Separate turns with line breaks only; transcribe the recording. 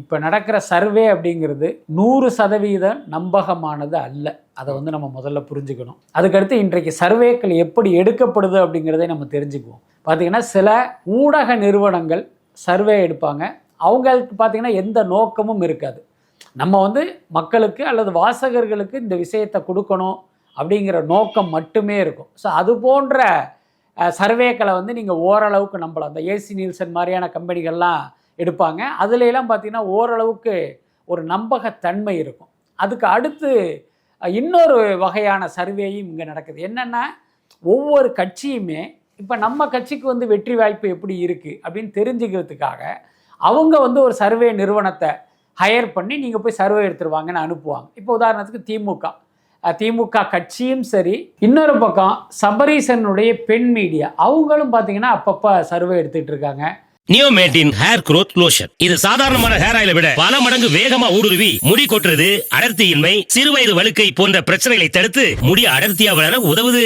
இப்போ நடக்கிற சர்வே அப்படிங்கிறது நூறு சதவீதம் நம்பகமானது அல்ல. அதை வந்து நம்ம முதல்ல புரிஞ்சுக்கணும். அதுக்கடுத்து இன்றைக்கு சர்வேக்கள் எப்படி எடுக்கப்படுது அப்படிங்கிறதை நம்ம தெரிஞ்சுக்குவோம். பார்த்தீங்கன்னா சில ஊடக நிறுவனங்கள் சர்வே எடுப்பாங்க. அவங்களுக்கு பார்த்திங்கன்னா எந்த நோக்கமும் இருக்காது. நம்ம வந்து மக்களுக்கு அல்லது வாசகர்களுக்கு இந்த விஷயத்தை கொடுக்கணும் அப்படிங்கிற நோக்கம் மட்டுமே இருக்கும். ஸோ அது போன்ற சர்வேக்களை வந்து நீங்கள் ஓரளவுக்கு நம்பலாம். அந்த ஏசி நீல்சன் மாதிரியான கம்பெனிகள்லாம் எடுப்பாங்க. அதுலெல்லாம் பார்த்திங்கன்னா பார்த்தீங்கன்னா ஓரளவுக்கு ஒரு நம்பகத்தன்மை இருக்கும். அதுக்கு அடுத்து இன்னொரு வகையான சர்வேயும் இங்கே நடக்குது. என்னென்னா ஒவ்வொரு கட்சியுமே இப்போ நம்ம கட்சிக்கு வந்து வெற்றி வாய்ப்பு எப்படி இருக்குது அப்படின்னு தெரிஞ்சுக்கிறதுக்காக அவங்க வந்து ஒரு சர்வே நிறுவனத்தை ஹையர் பண்ணி நீங்கள் போய் சர்வே எடுத்துருவாங்கன்னு அனுப்புவாங்க. இப்போ உதாரணத்துக்கு திமுக. திமுக கட்சியும் சரி இன்னொரு பக்கம் சபரீசனுடைய பெண் மீடியா அவங்களும் பார்த்திங்கன்னா அப்பப்போ சர்வே எடுத்துகிட்டு இருக்காங்க.
நியோமேட்டின் ஹேர் குரோத் லோஷன் இது சாதாரணமான ஹேர் ஆயில விட பல மடங்கு வேகமா ஊடுருவி முடி கொட்டுறது அடர்த்தியின்மை சிறுவயது வழுக்கை போன்ற பிரச்சனைகளை தடுத்து முடி அடர்த்தியா வளர உதவுது.